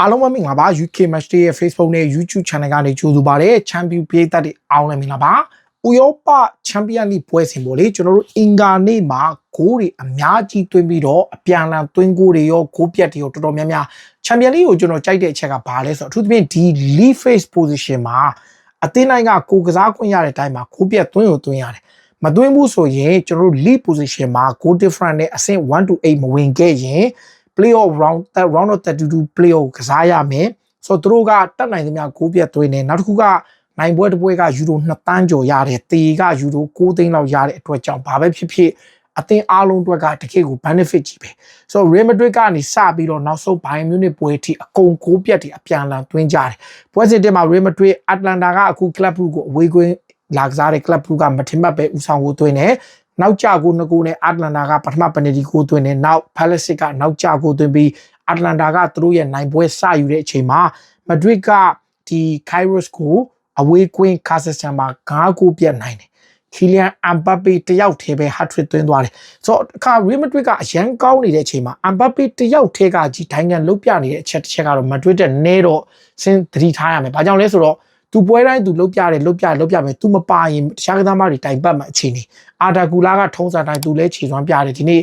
အားလုံးပဲမင်္ဂလာပါ UK Match Day ရဲ့ Facebook နဲ့ YouTube Channel ကနေကြိုဆိုပါရစေချန်ပီယံပြည်သက်တွေအားလုံးလည်းမင်္ဂလာပါဥရောပချန်ပီယံလိပွဲစဉ်ပေါ့လေကျွန်တော်တို့အင်္ဂါနေ့မှာဂိုးတွေအများကြီးသွင်းပြီးတော့အပြန်အလှန်သွင်းဂိုးတွေရောဂိုးပြတ်တွေရောတော်တော်များများချန်ပီယံလိကိုကျွန်တော်ကြိုက်တဲ့အချက်ကဘာလဲဆိုတော့အထူးသဖြင့်ဒီ lead face position မှာအသင်းတိုင်းကကိုကစားခွင့်ရတဲ့အတိုင်းမှာဂိုးပြတ်သွင်းကိုသွင်းရတယ်မသွင်းဘူးဆိုရင်ကျွန်တော်တို့ lead position မှာ goal difference နဲ့အဆင့်1 to 8မဝင်ခဲ့ရင် playoff round that round of 32 playoff ကစားရမယ်ဆိုတော့သူတို့ကတက်နိုင်သမျှဂိုးပြတ်သွင်းနေနောက်တစ်ခုကနိုင်ပွဲတစ်ပွဲကယူရို2တန်းကျော်ရတယ်တေကယူရို6သိန်းလောက်ရတဲ့အတွက်ကြောင့်ဘာပဲဖြစ်ဖြစ်အသင်းအားလုံးအတွက်ကတကယ့်ကို benefit ကြီးပဲဆိုတော့ Real Madrid ကနေစပြီးတော့နောက်ဆုံး Bayern Munich ပွဲထိအကုန်ကိုပြတ်တယ်အပြန်အလှန်သွင်းကြတယ်ပွဲစဉ်တက်မှာ Real Madrid Atlanta ကအခု Club Brugge ကိုအဝေးကွင်းလာကစားတဲ့ Club Brugge ကမထင်မှတ်ပဲဦးဆောင်ကိုသွင်းတယ် နောက်ကြကိုနှစ်ကိုနဲ့အတ္တလန်တာကပထမပယ်နယ်တီကိုသွင်းတယ်နောက်ဖက်လက်စစ်ကနောက်ကြကိုသွင်းပြီးအတ္တလန်တာကသူတို့ရဲ့နိုင်ပွဲစယူတဲ့အချိန်မှာမဒရစ်ကဒီခိုင်ရိုစ်ကိုအဝေးကွင်းကာဇက်စတန်မှာ9ကိုပြတ်နိုင်တယ်ခီလီယန်အမ်ဘပ်ပေတယောက်တည်းပဲဟတ်ထရစ်သွင်းသွားတယ်ဆိုတော့အခါရီမက်ဒရစ်ကအရန်ကောင်းနေတဲ့အချိန်မှာအမ်ဘပ်ပေတယောက်တည်းကကြီးဒိုင်းကန်လုတ်ပြနေတဲ့အချက်တစ်ချက်ကတော့မဒရစ်တဲ့နဲတော့စင်သတိထားရမယ်ဘာကြောင့်လဲဆိုတော့ သူပွဲတိုင်းသူလုတ်ပြတယ်လုတ်ပြတယ်လုတ်ပြမယ်သူမပါရင်တခြားကစားမတွေတိုင်ပတ်မှအခြေအနေအာဒါကူလာကထုံးစံတိုင်းသူလဲခြေစွမ်းပြတယ်ဒီနေ့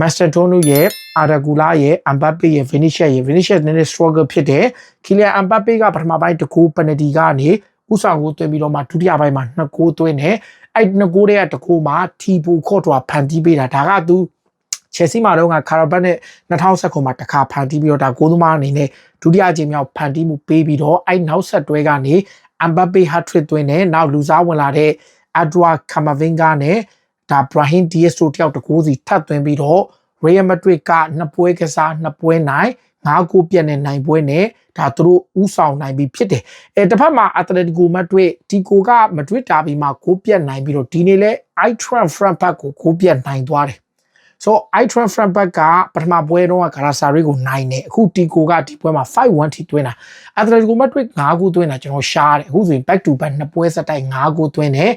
မက်စတာတိုနိုရဲ့အာဒါကူလာရဲ့အမ်ဘပ်ပေရဲ့ဗီနီရှက်ရဲ့ဗီနီရှက်နည်းနည်း struggle ဖြစ်တယ်ခီလီယန်အမ်ဘပ်ပေကပထမပိုင်းတကူပနတီကနေဥဆောင်ကိုသွင်းပြီးတော့မှဒုတိယပိုင်းမှာနှစ်ကိုသွင်းတယ်အဲ့နှစ်ကိုတဲ့တကူမှာထီပူခော့ထွာဖန်တီးပေးတာဒါကသူချယ်ဆီမှာတော့ကကာရာဘတ်နဲ့2019မှာတစ်ခါဖန်တီးပြီးတော့ဒါဂိုးသမားအနေနဲ့ ဒုတိယအကြိမ်မြောက်ဖန်တီးမှုပေးပြီးတော့အဲ့နောက်ဆက်တွဲကနေအမ်ဘပ်ပေဟတ်ထရစ်သွင်းတယ်နောက်လူစားဝင်လာတဲ့အဒွာကာမဗင်ဂါနဲ့ဒါဘရာဟင်ဒီယက်စ်တို့တယောက်တကူစီထပ်သွင်းပြီးတော့ရီယယ်မက်ဒရစ်ကနှစ်ပွဲကစားနှစ်ပွဲနိုင်ငါးကိုပြက်နဲ့နိုင်ပွဲနဲ့ဒါသူတို့ဥဆောင်နိုင်ပြီးဖြစ်တယ်အဲတစ်ဖက်မှာအက်တလက်တီကိုမက်ဒရစ်ဒီကိုကမက်ဒရစ်တာဘီမှာကိုပြက်နိုင်ပြီးတော့ဒီနေ့လဲအိုက်ထရန်ဖရန့်ဘတ်ကိုကိုပြက်နိုင်သွားတယ် ဆိုတော့ i tran front back ကပထမပွဲတော့ဂါရာဆာရီကိုနိုင်တယ်အခုတီကိုကဒီပွဲမှာ5-1ထိသွင်းတာအက်တလက်တီကိုမက်ဒရစ်9ခုသွင်းတာကျွန်တော်ရှားတယ်အခုဆိုရင် back to back နှစ်ပွဲစတိုက်9ခုသွင်းတယ်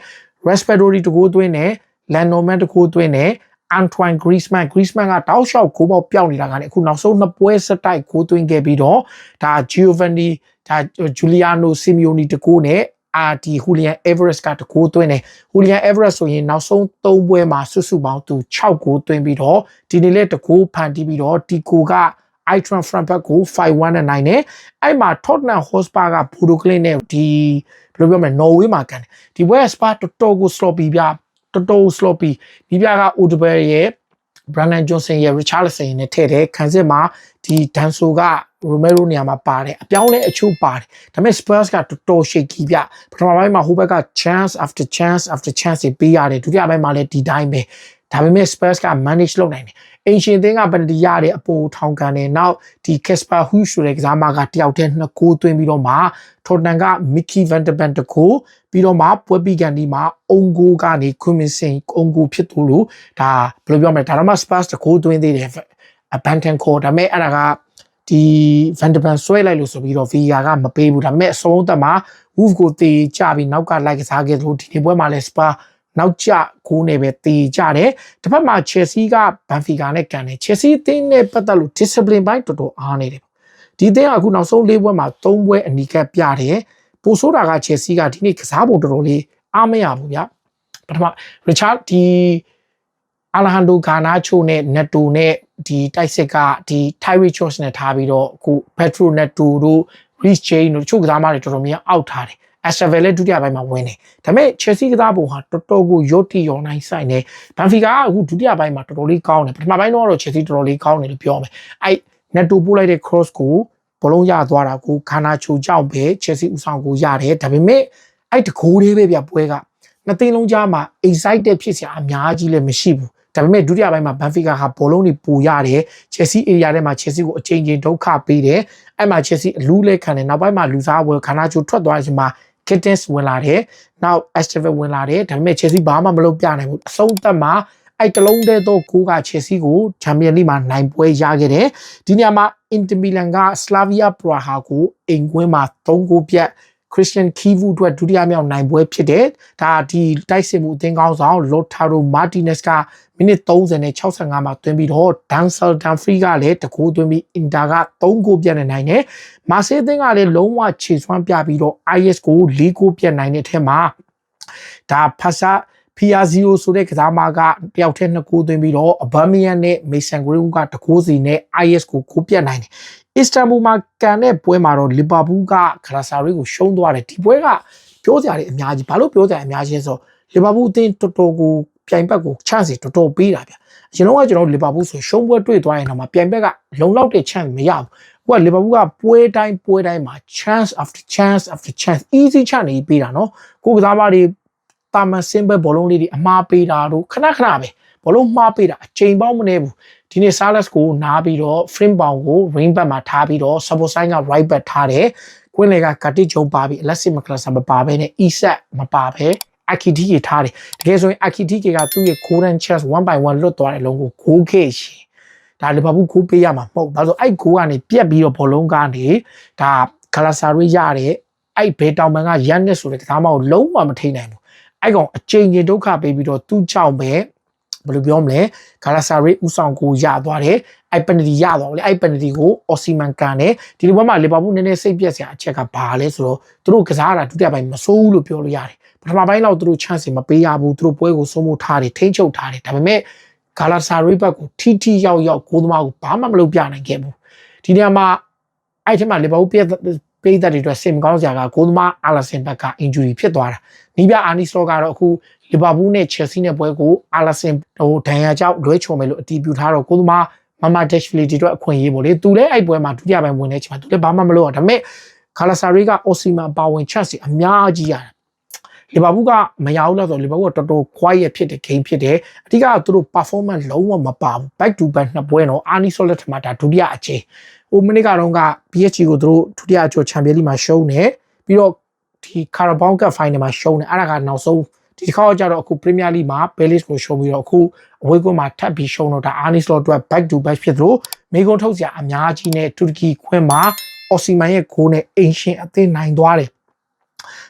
respiratory တကူသွင်းတယ် Landoman တကူသွင်းတယ် Antoine Griezmann Griezmann ကတောက်လျှောက်ကိုပေါက်ပြောင်းနေတာကလည်းအခုနောက်ဆုံးနှစ်ပွဲစတိုက်ကိုသွင်းခဲ့ပြီးတော့ဒါ Giovanni ဒါ Giuliano Simeone တကူနဲ့ အာဒီဟူလီယန်အေဗရက်စ်ကတကိုးသွင်းတယ်ဟူလီယန်အေဗရက်ဆိုရင်နောက်ဆုံး၃ပွဲမှာစုစုပေါင်းသူ6ကိုသွင်းပြီးတော့ဒီနေ့လက်တကိုးဖန်တီးပြီးတော့ဒီကိုက Itran Frankfurt ကို5-1နဲ့နိုင်တယ်အဲ့မှာ Tottenham Hotspur က Bodo Glimt နဲ့ဒီဘယ်လိုပြောမလဲ Norway မှာကန်တယ်ဒီပွဲ Spa တော်တော်ကို sloppy ပြတော်တော် sloppy ဒီပြက Odebel ရဲ့ Brandon Johnson ရဲ့ Richarlison နဲ့ထည့်တယ်ခံစစ်မှာဒီ Danso က Romero နေရာမှာပါတယ်အပြောင်းလဲအချို့ပါတယ်ဒါပေမဲ့ Spurs ကတော်တော် shaky ပြပထမပိုင်းမှာဟိုဘက်က chance after chance after chance တွေပေးရတယ်ဒုတိယပိုင်းမှာလည်းဒီတိုင်းပဲဒါပေမဲ့ Spurs က manage လုပ်နိုင်တယ် အင်ရှင်သင်းကပန်တီရတဲ့အပေါ်ထောင်ကန်နေနောက်ဒီ Casper Hughes ဆိုတဲ့ကစားမကတယောက်တည်းနှစ်ကိုသွင်းပြီးတော့မှ Tottenham က Mickey van der Ven တကိုပြီးတော့မှပွဲပြီးကန်ဒီမှာအုံကိုကနေခွင့်မစင်အုံကိုဖြစ်သူလို့ဒါဘယ်လိုပြောမလဲဒါတော့မှ Spurs တကိုသွင်းသေးတယ် Abanton Core ဒါပေမဲ့အဲ့ဒါကဒီ Van der Ven ဆွဲလိုက်လို့ဆိုပြီးတော့ VAR ကမပေးဘူးဒါပေမဲ့အဆုံးသက်မှာ Wolf ကိုတေချပြီးနောက်ကလိုက်ကစားခဲ့သလိုဒီနေ့ပွဲမှာလည်း Spurs နောက်ကျကိုးနေပဲတေကြတယ်တစ်ဖက်မှာ Chelsea က Benfica နဲ့ကန်တယ် Chelsea အသင်းနဲ့ပတ်သက်လို့ discipline ဘိုင်းတော်တော်အားနေတယ်ဒီအသင်းကအခုနောက်ဆုံး၄ပွဲမှာ၃ပွဲအနီးကပ်ပြတယ်ပိုဆိုးတာက Chelsea ကဒီနေ့ကစားပုံတော်တော်လေးအားမရဘူးဗျပထမ Richard ဒီအာလဟန်ဒိုဂါနာချိုနဲ့နက်တိုနဲ့ဒီတိုက်စစ်ကဒီ Tyree George နဲ့ထားပြီးတော့အခု Petro Neto တို့ Rich Jane တို့ချို့ကစားမတွေတော်တော်များအောက်ထားတယ် အက်စတာဗယ်လည်းဒုတိယပိုင်းမှာဝင်တယ်ဒါပေမဲ့ Chelsea ကစားပုံဟာတော်တော်ကိုရော့တီရောနိုင်ဆိုင်တယ်ဘန်ဖီကာကအခုဒုတိယပိုင်းမှာတော်တော်လေးကောင်းတယ်ပထမပိုင်းတော့ Chelsea တော်တော်လေးကောင်းတယ်လို့ပြောမယ်အဲ့ Neto ပို့လိုက်တဲ့ cross ကိုဘလုံးရသွားတာကိုခါနာချိုကြောက်ပဲ Chelsea ဦးဆောင်ကိုရတယ်ဒါပေမဲ့အဲ့တကိုးလေးပဲပြပွဲကနှစ်သိန်းလုံးကြားမှာ excited ဖြစ်စရာအများကြီးလည်းမရှိဘူးဒါပေမဲ့ဒုတိယပိုင်းမှာဘန်ဖီကာဟာဘောလုံးတွေပူရတယ်ချယ်ဆီအေရီယာထဲမှာချယ်ဆီကိုအချိန်ချင်းဒုက္ခပေးတယ်အဲ့မှာချယ်ဆီအလူးလဲခံတယ်နောက်ပိုင်းမှာလူစားဝယ်ခန္ဓာချိုထွက်သွားချိန်မှာ Kittens ဝင်လာတယ်နောက် Estevez ဝင်လာတယ်ဒါပေမဲ့ Chelsea ဘာမှမလုပ်ပြနိုင်ဘူးအဆုံးသက်မှာအဲ့တလုံးတည်းတော့ကိုက Chelsea ကို Champions League မှာနိုင်ပွဲရခဲ့တယ်ဒီနေရာမှာ Inter Milan က Slavia Praha ကိုအိမ်ကွင်းမှာ3ဂိုးပြတ် Christian Kivu အတွက်ဒုတိယမြောက်နိုင်ပွဲဖြစ်တယ်ဒါဒီတိုက်စစ်မှုအသင်းကောင်းဆောင် Lotaro Martinez ကမိနစ်30နဲ့65မှာတွင်ပြီးတော့ Dancel Dumfries ကလည်းတကူသွင်းပြီး Inter က3ဂိုးပြတ်နေနိုင်တယ်မာဆေးအသင်းကလည်းလုံးဝခြေစွမ်းပြပြီးတော့ IS ကို4ဂိုးပြတ်နိုင်တဲ့အထက်မှာဒါဖာဆာ PR0 ဆိုတဲ့ကစားမကတယောက်တည်းနှစ်ကိုသွင်းပြီးတော့အဘမီယန်နဲ့မေဆန်ဂရီကတကိုးစီနဲ့ IS ကိုကိုပြတ်နိုင်တယ် အစ္စတန်ဘူလ်မှာကန်တဲ့ပွဲမှာတော့လီဗာပူးကခရာဆာရီကိုရှုံးသွားတယ်ဒီပွဲကပြောစရာတွေအများကြီးဘာလို့ပြောစရာအများကြီးဆိုလီဗာပူးအသင်းတော်တော်ကိုပြိုင်ဘက်ကို chance တော်တော်ပေးတာဗျအရင်တော့ကကျွန်တော်လီဗာပူးဆိုရှုံးပွဲတွေ့သွားရင်တော့မှပြိုင်ဘက်ကလုံလောက်တဲ့ chance မရဘူးဟိုကလီဗာပူးကပွဲတိုင်းပွဲတိုင်းမှာ chance after chance after chance easy chance တွေပေးတာနော်ကိုကစားမတွေတာမန်စင်ဘယ်ဘောလုံးလေးတွေအမှားပေးတာတို့ခဏခဏပဲဘောလုံးမှားပေးတာအချိန်ပေါင်းမနေဘူး ဒီနေ့ Salas ကိုနားပြီးတော့ frame bound ကို ring back မှာထားပြီးတော့ Sabosai က right back ထားတယ်ကွင်းလေကကတိချုံပါပြီး Alexis McAllister မပါဘဲနဲ့ Isak မပါဘဲ Akiti ကြီးထားတယ်တကယ်ဆိုရင် Akiti ကြီးကသူ့ရဲ့ golden chance 1 by 1လွတ်သွားတဲ့လုံးကိုဂိုးခဲ့ရှင်ဒါလီဗာပူးဂိုးပေးရမှာမဟုတ်ဘာလို့အဲ့ဂိုးကနေပြက်ပြီးတော့ဘောလုံးကနေဒါဂလာဆာရီရတဲ့အဲ့ဘေတောင်ပန်ကရန်နစ်ဆိုတဲ့ကစားမကိုလုံးဝမထိနိုင်ဘူးအဲ့ကောင်အချိန်ကြီးဒုက္ခပေးပြီးတော့သူ့ကြောင့်ပဲ ဘယ်လိုပြောမလဲဂါလာဆာရီဥဆောင်ကိုရသွားတယ်အဲ့ပနတီရသွားတယ်အဲ့ပနတီကိုအော်စီမန်ကန်တယ်ဒီလိုဘက်မှာလီဗာပူးနည်းနည်းစိတ်ပြက်စရာအချက်ကဘာလဲဆိုတော့သူတို့ကစားတာဒုတိယပိုင်းမဆိုးဘူးလို့ပြောလို့ရတယ်ပထမပိုင်းတော့သူတို့ chance မပေးရဘူးသူတို့ပွဲကိုစိုးမိုးထားတယ်ထိန်းချုပ်ထားတယ်ဒါပေမဲ့ဂါလာဆာရီဘက်ကိုထီထီရောက်ရောက်ကိုသမားကိုဘာမှမလုပ်ပြနိုင်ခဲ့ဘူးဒီနေရာမှာအဲ့ဒီမှာလီဗာပူးပြက်ပေးတဲ့တွေအတွက်စင်ကောင်းစရာကကိုသမားအာလာဆင်ဘက်က injury ဖြစ်သွားတာနီးပြအာနီစလောကတော့အခု လီဗာပူးနဲ့ချယ်ဆီနဲ့ပွဲကိုအာလာဆင်ဟိုဒဏ်ရာကြောင့်လွဲချော်မယ်လို့အတည်ပြုထားတော့ကိုသမားမမဒက်ရှ်ဖလီတီတို့အခွင့်အရေးပေါ့လေသူလည်းအဲ့ပွဲမှာဒုတိယပိုင်းဝင်နေချိန်မှာသူလည်းဘာမှမလုပ်အောင်ဒါပေမဲ့ခါလာဆာရီကအော်စီမန်ပါဝင်ချက်စီအများကြီးရတယ်လီဗာပူးကမရဘူးလို့ဆိုလီဗာပူးကတော်တော် quiet ဖြစ်တဲ့ game ဖြစ်တယ်အဓိကသူတို့ performance လုံးဝမပါဘူး back to back နှစ်ပွဲတော့အာနီဆိုလက်ထမှာဒါဒုတိယအချိန်ဟိုမိနစ်ကတော့က PSG ကိုသူတို့ဒုတိယအကျော်ချန်ပီယံလိမှာရှုံးတယ်ပြီးတော့ဒီကာရာဘောင်းကပ်ဖိုင်နယ်မှာရှုံးတယ်အဲ့ဒါကနောက်ဆုံး ဒီတစ်ခါကျတော့အခုပရီးမီးယားလိမှာဘဲလစ်ကိုရှုံးပြီးတော့အခုအဝေးကွင်းမှာထပ်ပြီးရှုံးတော့ဒါအာနီစလော့အတွက် back to back ဖြစ်သလိုမေကွန်ထုတ်စရာအများကြီးနဲ့တူရကီခွင်းမှာအော်စီမန်ရဲ့ဂိုးနဲ့အင်ရှင်အသင်းနိုင်သွားတယ်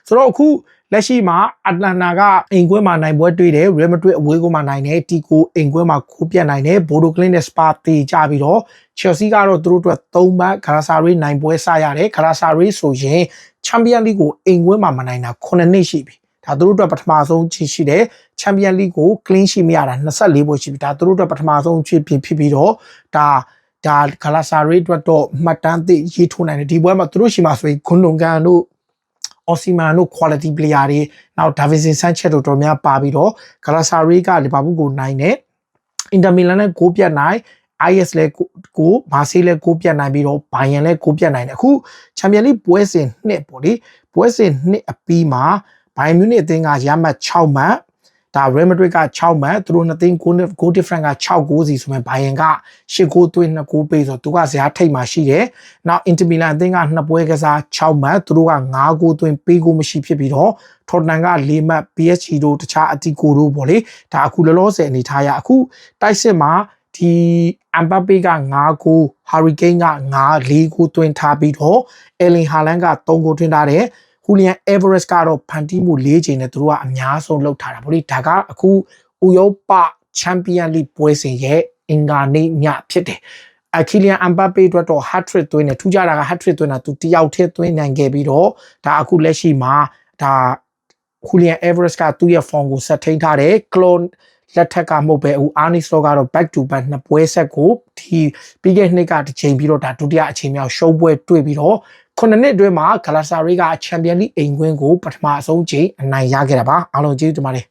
ဆိုတော့အခုလက်ရှိမှာအတ္တလန်နာကအိမ်ကွင်းမှာနိုင်ပွဲတွေ့တယ်ရီမက်ဒရစ်အဝေးကွင်းမှာနိုင်တယ်တီကိုအိမ်ကွင်းမှာခိုးပြတ်နိုင်တယ်ဘိုဒိုကလင်းနဲ့စပါတီကြပြီးတော့ချယ်ဆီကတော့သူတို့အတွက်၃ဘတ်ဂရာဆာရီနိုင်ပွဲစရတယ်ဂရာဆာရီဆိုရင်ချန်ပီယံလိကိုအိမ်ကွင်းမှာမနိုင်တာ9နှစ်ရှိပြီ ဒါသူတို့အတွက်ပထမဆုံးချီရှိတယ်ချန်ပီယံလိကို clean ရှိမရတာ24ပွဲရှိပြီဒါသူတို့အတွက်ပထမဆုံးချီဖြစ်ဖြစ်ပြီးတော့ဒါဒါဂလာဆာရီအတွက်တော့မှတ်တမ်းသစ်ရေးထိုးနိုင်တယ်ဒီပွဲမှာသူတို့ရှိမှာဆိုရင်ခွန်လုံကန်တို့အော်စီမန်တို့ quality player တွေနောက်ဒါဗီဆင်ဆန်ချက်တို့တော်များပါပြီးတော့ဂလာဆာရီကလီဗာပူးကိုနိုင်တယ်အင်တာမီလန်နဲ့ဂိုးပြတ်နိုင် IS လဲကိုမာဆေးလဲကိုပြတ်နိုင်ပြီးတော့ဘိုင်ယန်လဲကိုပြတ်နိုင်တယ်အခုချန်ပီယံလိပွဲစဉ်နှစ်ပေါ့လေပွဲစဉ်နှစ်အပြီးမှာ ဘိုင်မြူနစ်အသင်းကရမှတ်6မှတ်ဒါ Real Madrid က6မှတ်သူတို့နှစ်သင်း goal goal difference က6 goal စီဆိုမှဘိုင်ယန်က8 goal သွင်း2 goal ပေးဆိုသူကဇယားထိတ်မှာရှိတယ်။နောက် Inter Milan အသင်းကနှစ်ပွဲကစား6မှတ်သူတို့က9 goal သွင်းပေး goal မရှိဖြစ်ပြီးတော့ Tottenham က4မှတ် PSG တို့တခြားအတီကိုတို့ပေါ့လေဒါအခုလောလောဆယ်အနေထားရအခုတိုက်စစ်မှာဒီအမ်ဘပေက9ကိုဟာရီကိန်းက9 4ကိုတွင်ထားပြီးတော့အယ်လင်ဟာလန်က3ကိုတွင်ထားတယ် ဟူလီယန်အေဗရက်စ်ကတော့ဖန်တီးမှု၄ချိန်နဲ့သူတို့ကအများဆုံးလောက်ထားတာဗောလေဒါကအခုဥရောပချန်ပီယံလိပွဲစဉ်ရဲ့အင်္ဂါနေ့ညဖြစ်တယ်အခီလီယန်အမ်ဘပေအတွက်တော့ hat trick သွင်းတယ်ထူးခြားတာက hat trick သွင်းတာသူတယောက်တည်းသွင်းနိုင်ခဲ့ပြီးတော့ဒါအခုလက်ရှိမှာဒါဟူလီယန်အေဗရက်စ်ကသူ့ရဲ့ form ကိုဆက်ထိန်းထားတယ်ကလွန်လက်ထက်ကမဟုတ်ပဲဟိုအာနီစလောကတော့ back to back နှစ်ပွဲဆက်ကိုဒီပြီးခဲ့နှစ်ကတစ်ချိန်ပြီးတော့ဒါဒုတိယအချိန်မြောက်ရှုံးပွဲတွေ့ပြီးတော့ ခုနှစ်နှစ်အတွင်းမှာဂလာဆာရီကချန်ပီယံလိအိမ်ကွင်းကိုပထမအဆုံးချိန်အနိုင်ရခဲ့တာပါအားလုံးကျေးဇူးတင်ပါတယ်